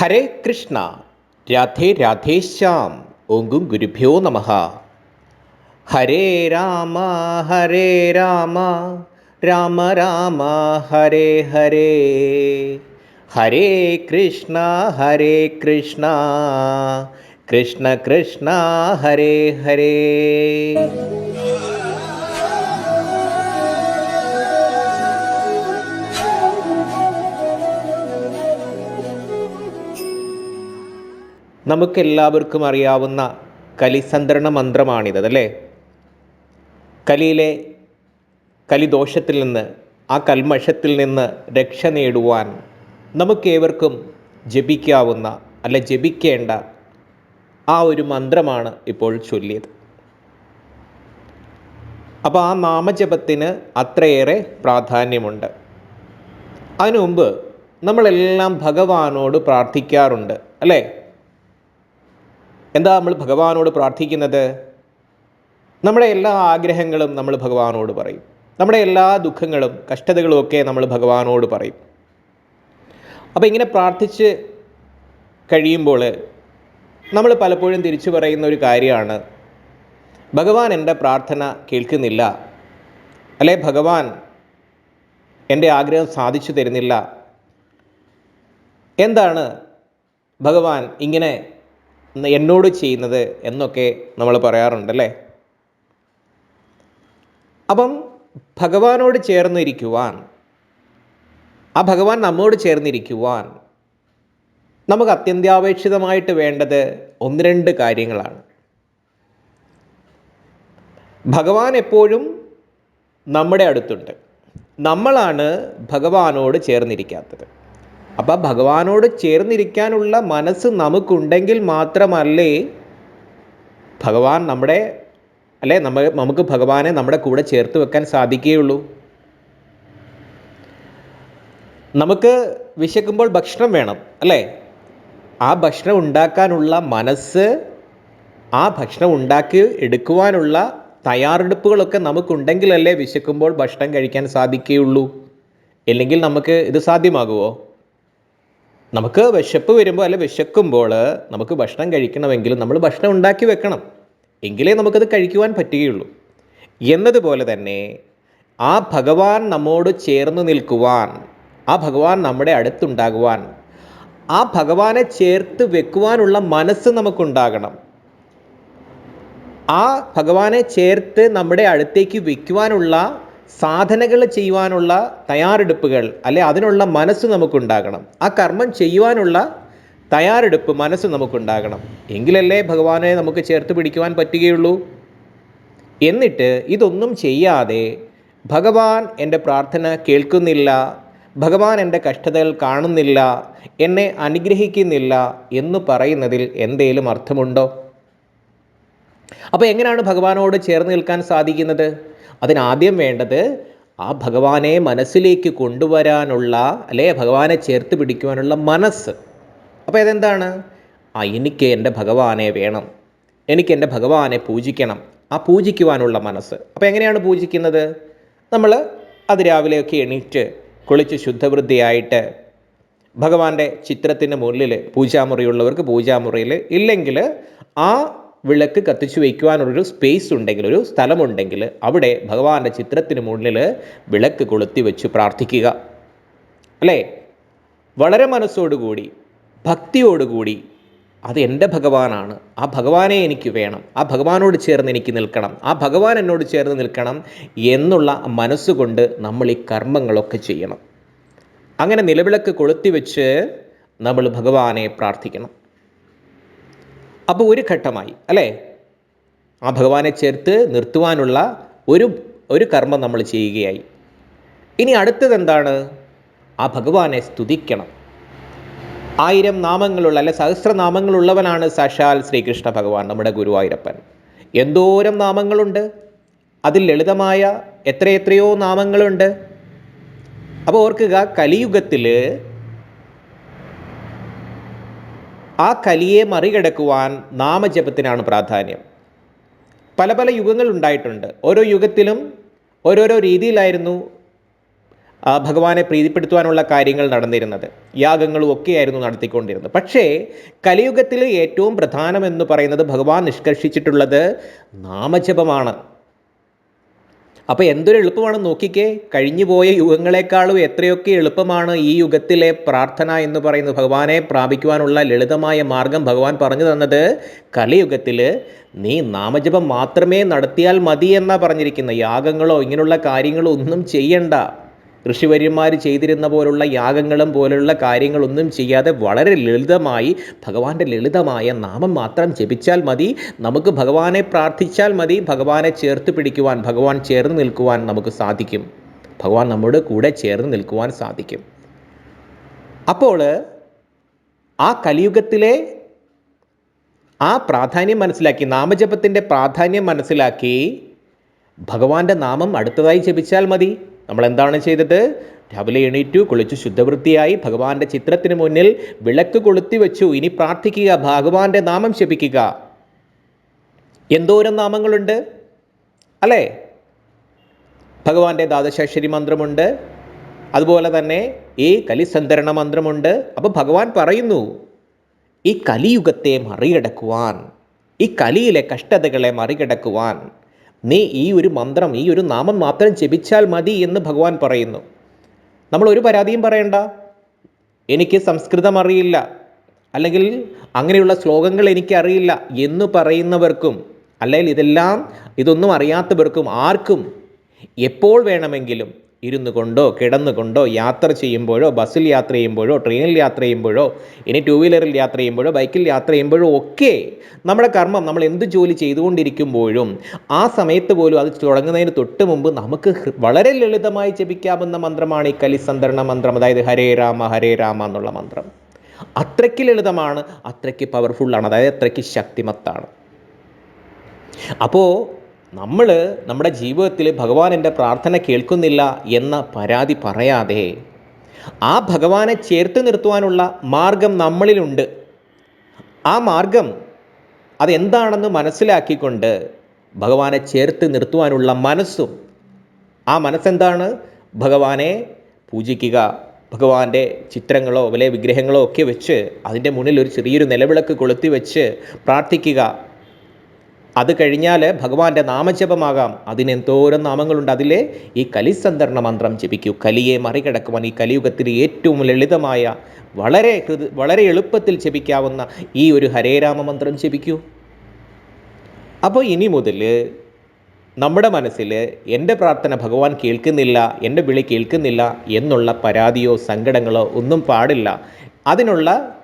ഹരേ കൃഷ്ണ രാധേ രാധേശ്യാം ഓങ്കും ഗുരുഭ്യോ നമ ഹരേ രാമ ഹരേ രാമ രാമ രാമ ഹരേ ഹരേ ഹരേ കൃഷ്ണ ഹരേ കൃഷ്ണ കൃഷ്ണ കൃഷ്ണ ഹരേ ഹരേ നമുക്കെല്ലാവർക്കും അറിയാവുന്ന കലിസന്ത്രണ മന്ത്രമാണിത് അല്ലേ? കലിയിലെ കലിദോഷത്തിൽ നിന്ന് ആ കൽമഷത്തിൽ നിന്ന് രക്ഷ നേടുവാൻ നമുക്കേവർക്കും ജപിക്കാവുന്ന അല്ല ജപിക്കേണ്ട ആ ഒരു മന്ത്രമാണ് ഇപ്പോൾ ചൊല്ലിയത്. അപ്പോൾ ആ നാമജപത്തിന് അത്രയേറെ പ്രാധാന്യമുണ്ട്. അതിനു മുമ്പ് നമ്മളെല്ലാം ഭഗവാനോട് പ്രാർത്ഥിക്കാറുണ്ട് അല്ലേ? എന്താ നമ്മൾ ഭഗവാനോട് പ്രാർത്ഥിക്കുന്നത്? നമ്മുടെ എല്ലാ ആഗ്രഹങ്ങളും നമ്മൾ ഭഗവാനോട് പറയും. നമ്മുടെ എല്ലാ ദുഃഖങ്ങളും കഷ്ടതകളും ഒക്കെ നമ്മൾ ഭഗവാനോട് പറയും. അപ്പോൾ ഇങ്ങനെ പ്രാർത്ഥിച്ച് കഴിയുമ്പോൾ നമ്മൾ പലപ്പോഴും തിരിച്ചു പറയുന്ന ഒരു കാര്യമാണ്. ഭഗവാൻ എന്റെ പ്രാർത്ഥന കേൾക്കുന്നില്ല. അല്ലെ ഭഗവാൻ എന്റെ ആഗ്രഹം സാധിച്ചു തരുന്നില്ല. എന്താണ് ഭഗവാൻ ഇങ്ങനെ എന്നോട് ചെയ്യുന്നത് എന്നൊക്കെ നമ്മൾ പറയാറുണ്ടല്ലേ? അപ്പം ഭഗവാനോട് ചേർന്നിരിക്കുവാൻ ആ ഭഗവാൻ നമ്മോട് ചേർന്നിരിക്കുവാൻ നമുക്ക് അത്യന്താപേക്ഷിതമായിട്ട് വേണ്ടത് ഒന്ന് രണ്ട് കാര്യങ്ങളാണ്. ഭഗവാൻ എപ്പോഴും നമ്മുടെ അടുത്തുണ്ട്. നമ്മളാണ് ഭഗവാനോട് ചേർന്നിരിക്കാത്തത്. അപ്പം ഭഗവാനോട് ചേർന്നിരിക്കാനുള്ള മനസ്സ് നമുക്കുണ്ടെങ്കിൽ മാത്രമല്ലേ ഭഗവാൻ നമ്മുടെ അല്ലേ? നമ്മ നമുക്ക് ഭഗവാനെ നമ്മുടെ കൂടെ ചേർത്ത് വെക്കാൻ സാധിക്കുകയുള്ളൂ. നമുക്ക് വിശക്കുമ്പോൾ ഭക്ഷണം വേണം അല്ലേ? ആ ഭക്ഷണം ഉണ്ടാക്കാനുള്ള മനസ്സ് ആ ഭക്ഷണം ഉണ്ടാക്കി എടുക്കുവാനുള്ള തയ്യാറെടുപ്പുകളൊക്കെ നമുക്കുണ്ടെങ്കിലല്ലേ വിശക്കുമ്പോൾ ഭക്ഷണം കഴിക്കാൻ സാധിക്കുകയുള്ളൂ. ഇല്ലെങ്കിൽ നമുക്ക് ഇത് സാധ്യമാകുമോ നമുക്ക് വിശപ്പ് വരുമ്പോൾ അല്ലെ വിശക്കുമ്പോൾ നമുക്ക് ഭക്ഷണം കഴിക്കണമെങ്കിൽ നമ്മൾ ഭക്ഷണം ഉണ്ടാക്കി വെക്കണം. എങ്കിലേ നമുക്കത് കഴിക്കുവാൻ പറ്റുകയുള്ളൂ. എന്നതുപോലെ തന്നെ ആ ഭഗവാൻ നമ്മോട് ചേർന്ന് നിൽക്കുവാൻ ആ ഭഗവാൻ നമ്മുടെ അടുത്തുണ്ടാകുവാൻ ആ ഭഗവാനെ ചേർത്ത് വെക്കുവാനുള്ള മനസ്സ് നമുക്കുണ്ടാകണം. ആ ഭഗവാനെ ചേർത്ത് നമ്മുടെ അടുത്തേക്ക് വെക്കുവാനുള്ള സാധനകൾ ചെയ്യുവാനുള്ള തയ്യാറെടുപ്പുകൾ അല്ലെ അതിനുള്ള മനസ്സ് നമുക്കുണ്ടാകണം. ആ കർമ്മം ചെയ്യുവാനുള്ള തയ്യാറെടുപ്പ് മനസ്സ് നമുക്കുണ്ടാകണം. എങ്കിലല്ലേ ഭഗവാനെ നമുക്ക് ചേർത്ത് പിടിക്കുവാൻ പറ്റുകയുള്ളൂ? എന്നിട്ട് ഇതൊന്നും ചെയ്യാതെ ഭഗവാൻ എന്റെ പ്രാർത്ഥന കേൾക്കുന്നില്ല ഭഗവാൻ എന്റെ കഷ്ടതകൾ കാണുന്നില്ല എന്നെ അനുഗ്രഹിക്കുന്നില്ല എന്ന് പറയുന്നതിൽ എന്തേലും അർത്ഥമുണ്ടോ? അപ്പോൾ എങ്ങനെയാണ് ഭഗവാനോട് ചേർന്ന് നിൽക്കാൻ സാധിക്കുന്നത്? അതിനാദ്യം വേണ്ടത് ആ ഭഗവാനെ മനസ്സിലേക്ക് കൊണ്ടുവരാനുള്ള അല്ലെ? ഭഗവാനെ ചേർത്ത് പിടിക്കുവാനുള്ള മനസ്സ്. അപ്പോൾ ഇതെന്താണ്? ആ എനിക്ക് എന്റെ ഭഗവാനെ വേണം. എനിക്ക് എന്റെ ഭഗവാനെ പൂജിക്കണം. ആ പൂജിക്കുവാനുള്ള മനസ്സ്. അപ്പോൾ എങ്ങനെയാണ് പൂജിക്കുന്നത്? നമ്മൾ അതിരാവിലെയൊക്കെ എണീറ്റ് കുളിച്ച് ശുദ്ധവൃത്തിയായിട്ട് ഭഗവാന്റെ ചിത്രത്തിന് മുന്നിൽ പൂജാമുറിയുള്ളവർക്ക് പൂജാമുറിയിൽ ഇല്ലെങ്കിൽ ആ വിളക്ക് കത്തിച്ചു വയ്ക്കുവാനുള്ളൊരു സ്പേസ് ഉണ്ടെങ്കിൽ ഒരു സ്ഥലമുണ്ടെങ്കിൽ അവിടെ ഭഗവാന്റെ ചിത്രത്തിന് മുന്നിൽ വിളക്ക് കൊളുത്തി വെച്ച് പ്രാർത്ഥിക്കുക. അല്ലേ? വളരെ മനസ്സോടുകൂടി ഭക്തിയോടുകൂടി അത് എന്റെ ഭഗവാനാണ്. ആ ഭഗവാനെ എനിക്ക് വേണം. ആ ഭഗവാനോട് ചേർന്ന് എനിക്ക് നിൽക്കണം. ആ ഭഗവാൻ എന്നോട് ചേർന്ന് നിൽക്കണം എന്നുള്ള മനസ്സുകൊണ്ട് നമ്മൾ ഈ കർമ്മങ്ങളൊക്കെ ചെയ്യണം. അങ്ങനെ നിലവിളക്ക് കൊളുത്തി വെച്ച് നമ്മൾ ഭഗവാനെ പ്രാർത്ഥിക്കണം. അപ്പോൾ ഒരു ഘട്ടമായി അല്ലേ? ആ ഭഗവാനെ ചേർത്ത് നിർത്തുവാനുള്ള ഒരു ഒരു കർമ്മം നമ്മൾ ചെയ്യുകയായി. ഇനി അടുത്തത് എന്താണ്? ആ ഭഗവാനെ സ്തുതിക്കണം. ആയിരം നാമങ്ങളുള്ള അല്ലെ സഹസ്രനാമങ്ങളുള്ളവനാണ് സാക്ഷാൽ ശ്രീകൃഷ്ണ ഭഗവാൻ നമ്മുടെ ഗുരുവായൂരപ്പൻ എന്തോരം നാമങ്ങളുണ്ട്? അതിൽ ലളിതമായ എത്രയെത്രയോ നാമങ്ങളുണ്ട്. അപ്പോൾ ഓർക്കുക കലിയുഗത്തിൽ ആ കലിയെ മറികടക്കുവാൻ നാമജപത്തിനാണ് പ്രാധാന്യം. പല പല യുഗങ്ങൾ ഉണ്ടായിട്ടുണ്ട്. ഓരോ യുഗത്തിലും ഓരോരോ രീതിയിലായിരുന്നു ഭഗവാനെ പ്രീതിപ്പെടുത്തുവാനുള്ള കാര്യങ്ങൾ നടന്നിരുന്നത്. യാഗങ്ങളും ഒക്കെയായിരുന്നു നടത്തിക്കൊണ്ടിരുന്നത്. പക്ഷേ കലിയുഗത്തിൽ ഏറ്റവും പ്രധാനമെന്ന് പറയുന്നത് ഭഗവാൻ നിഷ്കർഷിച്ചിട്ടുള്ളത് നാമജപമാണ്. അപ്പോൾ എന്തൊരു എളുപ്പമാണ് നോക്കിക്കേ. കഴിഞ്ഞു പോയ യുഗങ്ങളെക്കാളും എത്രയൊക്കെ എളുപ്പമാണ് ഈ യുഗത്തിലെ പ്രാർത്ഥന എന്ന് പറയുന്നത്. ഭഗവാനെ പ്രാപിക്കുവാനുള്ള ലളിതമായ മാർഗം ഭഗവാൻ പറഞ്ഞു തന്നത് കലിയുഗത്തിൽ നീ നാമജപം മാത്രമേ നടത്തിയാൽ മതി എന്നാണ് പറഞ്ഞിരിക്കുന്നത്. യാഗങ്ങളോ ഇങ്ങനെയുള്ള കാര്യങ്ങളോ ഒന്നും ചെയ്യണ്ട. ഋഷിവര്യന്മാർ ചെയ്തിരുന്ന പോലുള്ള യാഗങ്ങളും പോലുള്ള കാര്യങ്ങളൊന്നും ചെയ്യാതെ വളരെ ലളിതമായി ഭഗവാന്റെ ലളിതമായ നാമം മാത്രം ജപിച്ചാൽ മതി. നമുക്ക് ഭഗവാനെ പ്രാർത്ഥിച്ചാൽ മതി. ഭഗവാനെ ചേർത്ത് പിടിക്കുവാൻ ഭഗവാൻ ചേർന്ന് നിൽക്കുവാൻ നമുക്ക് സാധിക്കും. ഭഗവാൻ നമ്മുടെ കൂടെ ചേർന്ന് നിൽക്കുവാൻ സാധിക്കും. അപ്പോൾ ആ കലിയുഗത്തിലെ ആ പ്രാധാന്യം മനസ്സിലാക്കി നാമജപത്തിന്റെ പ്രാധാന്യം മനസ്സിലാക്കി ഭഗവാന്റെ നാമം അടുത്തതായി ജപിച്ചാൽ മതി. നമ്മൾ എന്താണ് ചെയ്തത്? രാവിലെ എണീറ്റു കുളിച്ചു ശുദ്ധവൃത്തിയായി ഭഗവാന്റെ ചിത്രത്തിന് മുന്നിൽ വിളക്ക് കൊളുത്തി വെച്ചു. ഇനി പ്രാർത്ഥിക്കുക ഭഗവാന്റെ നാമം ശപിക്കുക. എന്തോരം നാമങ്ങളുണ്ട്? അല്ലേ? ഭഗവാന്റെ ദാദശേഷരി മന്ത്രമുണ്ട്. അതുപോലെ തന്നെ ഈ കലിസന്ധരണ മന്ത്രമുണ്ട്. അപ്പോൾ ഭഗവാൻ പറയുന്നു ഈ കലിയുഗത്തെ മറികടക്കുവാൻ ഈ കലിയിലെ കഷ്ടതകളെ മറികടക്കുവാൻ നീ ഈ ഒരു മന്ത്രം ഈ ഒരു നാമം മാത്രം ജപിച്ചാൽ മതി എന്ന് ഭഗവാൻ പറയുന്നു. നമ്മൾ ഒരു പരാതിയും പറയണ്ട. എനിക്ക് സംസ്കൃതം അറിയില്ല. അല്ലെങ്കിൽ അങ്ങനെയുള്ള ശ്ലോകങ്ങൾ എനിക്കറിയില്ല എന്ന് പറയുന്നവർക്കും അല്ലെങ്കിൽ ഇതെല്ലാം ഇതൊന്നും അറിയാത്തവർക്കും ആർക്കും എപ്പോൾ വേണമെങ്കിലും ഇരുന്നു കൊണ്ടോ കിടന്നുകൊണ്ടോ യാത്ര ചെയ്യുമ്പോഴോ ബസ്സിൽ യാത്ര ചെയ്യുമ്പോഴോ ട്രെയിനിൽ യാത്ര ചെയ്യുമ്പോഴോ ഇനി ടൂ വീലറിൽ യാത്ര ചെയ്യുമ്പോഴോ ബൈക്കിൽ യാത്ര ചെയ്യുമ്പോഴോ ഒക്കെ നമ്മുടെ കർമ്മം നമ്മൾ എന്ത് ജോലി ചെയ്തുകൊണ്ടിരിക്കുമ്പോഴും ആ സമയത്ത് പോലും അത് തുടങ്ങുന്നതിന് തൊട്ട് മുമ്പ് നമുക്ക് വളരെ ലളിതമായി ജപിക്കാവുന്ന മന്ത്രമാണ് ഈ കലിസന്ധരണ മന്ത്രം. അതായത് ഹരേ രാമ ഹരേ രാമ എന്നുള്ള മന്ത്രം. അത്രയ്ക്ക് ലളിതമാണ് അത്രയ്ക്ക് പവർഫുള്ളാണ് അതായത് അത്രയ്ക്ക് ശക്തിമത്താണ്. അപ്പോൾ നമ്മൾ നമ്മുടെ ജീവിതത്തിൽ ഭഗവാൻ എന്റെ പ്രാർത്ഥന കേൾക്കുന്നില്ല എന്ന പരാതി പറയാതെ ആ ഭഗവാനെ ചേർത്ത് നിർത്തുവാനുള്ള മാർഗം നമ്മളിലുണ്ട്. ആ മാർഗം അതെന്താണെന്ന് മനസ്സിലാക്കിക്കൊണ്ട് ഭഗവാനെ ചേർത്ത് നിർത്തുവാനുള്ള മനസ്സും ആ മനസ്സെന്താണ്? ഭഗവാനെ പൂജിക്കുക. ഭഗവാന്റെ ചിത്രങ്ങളോ വലിയ വിഗ്രഹങ്ങളോ ഒക്കെ വെച്ച് അതിന്റെ മുന്നിൽ ഒരു ചെറിയൊരു നിലവിളക്ക് കൊളുത്തി വെച്ച് പ്രാർത്ഥിക്കുക. അത് കഴിഞ്ഞാൽ ഭഗവാന്റെ നാമജപമാകാം. അതിനെന്തോരം നാമങ്ങളുണ്ട് അതിലെ? ഈ കലിസന്ധരണ മന്ത്രം ജപിക്കൂ. കലിയെ മറികടക്കുവാൻ ഈ കലിയുഗത്തിൽ ഏറ്റവും ലളിതമായ വളരെ വളരെ എളുപ്പത്തിൽ ജപിക്കാവുന്ന ഈ ഒരു ഹരേരാമ മന്ത്രം ജപിക്കൂ. അപ്പോൾ ഇനി മുതൽ നമ്മുടെ മനസ്സിൽ എന്റെ പ്രാർത്ഥന ഭഗവാൻ കേൾക്കുന്നില്ല എന്റെ വിളി കേൾക്കുന്നില്ല എന്നുള്ള പരാതിയോ സങ്കടങ്ങളോ ഒന്നും പാടില്ല. അതിനുള്ള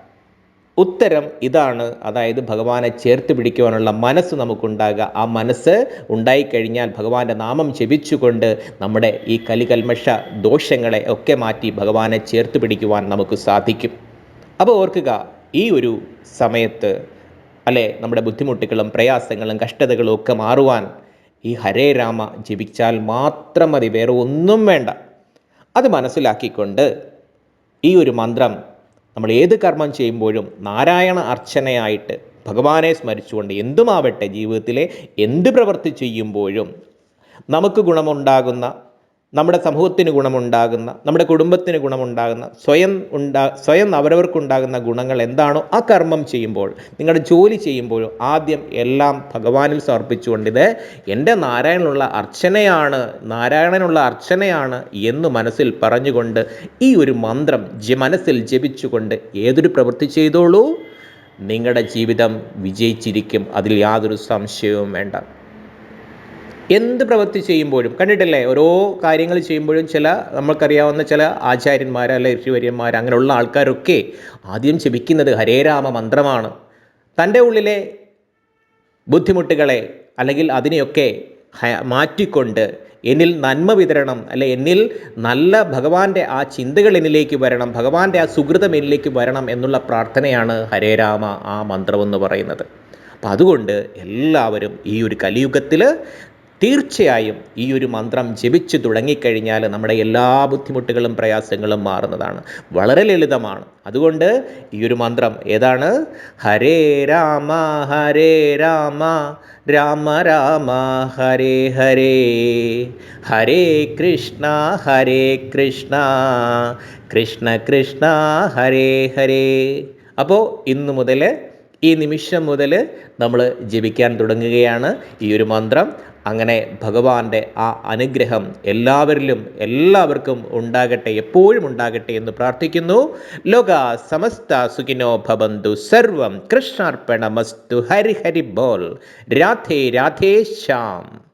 ഉത്തരം ഇതാണ്. അതായത് ഭഗവാനെ ചേർത്ത് പിടിക്കുവാനുള്ള മനസ്സ് നമുക്കുണ്ടാകുക. ആ മനസ്സ് ഉണ്ടായിക്കഴിഞ്ഞാൽ ഭഗവാന്റെ നാമം ജപിച്ചുകൊണ്ട് നമ്മുടെ ഈ കലികൽമഷ ദോഷങ്ങളെ ഒക്കെ മാറ്റി ഭഗവാനെ ചേർത്ത് പിടിക്കുവാൻ നമുക്ക് സാധിക്കും. അപ്പോൾ ഓർക്കുക ഈ ഒരു സമയത്ത് അല്ലെ നമ്മുടെ ബുദ്ധിമുട്ടുകളും പ്രയാസങ്ങളും കഷ്ടതകളും ഒക്കെ മാറുവാൻ ഈ ഹരേ രാമ ജപിച്ചാൽ മാത്രം മതി വേറെ ഒന്നും വേണ്ട. അത് മനസ്സിലാക്കിക്കൊണ്ട് ഈ ഒരു മന്ത്രം നമ്മൾ ഏത് കർമ്മം ചെയ്യുമ്പോഴും നാരായണ അർച്ചനയായിട്ട് ഭഗവാനെ സ്മരിച്ചുകൊണ്ട് എന്തുമാവട്ടെ ജീവിതത്തിലെ എന്ത് പ്രവൃത്തി ചെയ്യുമ്പോഴും നമുക്ക് ഗുണമുണ്ടാകുന്ന നമ്മുടെ സമൂഹത്തിന് ഗുണമുണ്ടാകുന്ന നമ്മുടെ കുടുംബത്തിന് ഗുണമുണ്ടാകുന്ന സ്വയം ഉണ്ടാ സ്വയം അവരവർക്കുണ്ടാകുന്ന ഗുണങ്ങൾ എന്താണോ ആ കർമ്മം ചെയ്യുമ്പോൾ നിങ്ങളുടെ ജോലി ചെയ്യുമ്പോഴും ആദ്യം എല്ലാം ഭഗവാനിൽ സമർപ്പിച്ചുകൊണ്ട് ഇത് എന്റെ നാരായണനുള്ള അർച്ചനയാണ് നാരായണനുള്ള അർച്ചനയാണ് എന്ന് മനസ്സിൽ പറഞ്ഞുകൊണ്ട് ഈ ഒരു മന്ത്രം ജ മനസ്സിൽ ജപിച്ചുകൊണ്ട് ഏതൊരു പ്രവൃത്തി ചെയ്തോളൂ. നിങ്ങളുടെ ജീവിതം വിജയിച്ചിരിക്കും. അതിൽ യാതൊരു സംശയവും വേണ്ട. എന്ത് പ്രവൃത്തി ചെയ്യുമ്പോഴും കണ്ടിട്ടില്ലേ? ഓരോ കാര്യങ്ങൾ ചെയ്യുമ്പോഴും ചില നമ്മൾക്കറിയാവുന്ന ചില ആചാര്യന്മാർ അല്ലെ ഋഷിവര്യന്മാർ അങ്ങനെയുള്ള ആൾക്കാരൊക്കെ ആദ്യം ജപിക്കുന്നത് ഹരേരാമ മന്ത്രമാണ്. തന്റെ ഉള്ളിലെ ബുദ്ധിമുട്ടുകളെ അല്ലെങ്കിൽ അതിനെയൊക്കെ മാറ്റിക്കൊണ്ട് എന്നിൽ നന്മ വിതരണം അല്ലെ എന്നിൽ നല്ല ഭഗവാന്റെ ആ ചിന്തകൾ എന്നിലേക്ക് വരണം ഭഗവാന്റെ ആ സുഹൃതം എന്നിലേക്ക് വരണം എന്നുള്ള പ്രാർത്ഥനയാണ് ഹരേരാമ ആ മന്ത്രമെന്ന് പറയുന്നത്. അപ്പം അതുകൊണ്ട് എല്ലാവരും ഈ ഒരു കലിയുഗത്തിൽ തീർച്ചയായും ഈ ഒരു മന്ത്രം ജപിച്ചു തുടങ്ങിക്കഴിഞ്ഞാൽ നമ്മുടെ എല്ലാ ബുദ്ധിമുട്ടുകളും പ്രയാസങ്ങളും മാറുന്നതാണ്. വളരെ ലളിതമാണ്. അതുകൊണ്ട് ഈ ഒരു മന്ത്രം ഏതാണ്? ഹരേ രാമ ഹരേ രാമ രാമ രാമ ഹരേ ഹരേ. ഹരേ കൃഷ്ണ ഹരേ കൃഷ്ണ. കൃഷ്ണ കൃഷ്ണ ഹരേ ഹരേ. അപ്പോൾ ഇന്നു മുതൽ ഈ നിമിഷം മുതൽ നമ്മൾ ജപിക്കാൻ തുടങ്ങുകയാണ് ഈ ഒരു മന്ത്രം. അങ്ങനെ ഭഗവാന്റെ ആ അനുഗ്രഹം എല്ലാവരിലും എല്ലാവർക്കും ഉണ്ടാകട്ടെ എപ്പോഴും ഉണ്ടാകട്ടെ എന്ന് പ്രാർത്ഥിക്കുന്നു. ലോക സമസ്ത സുഖിനോ ഭവന്തു സർവം കൃഷ്ണാർപ്പണമസ്തു. ഹരി ഹരി ബോൾ. രാധേ രാധേ ശ്യാം.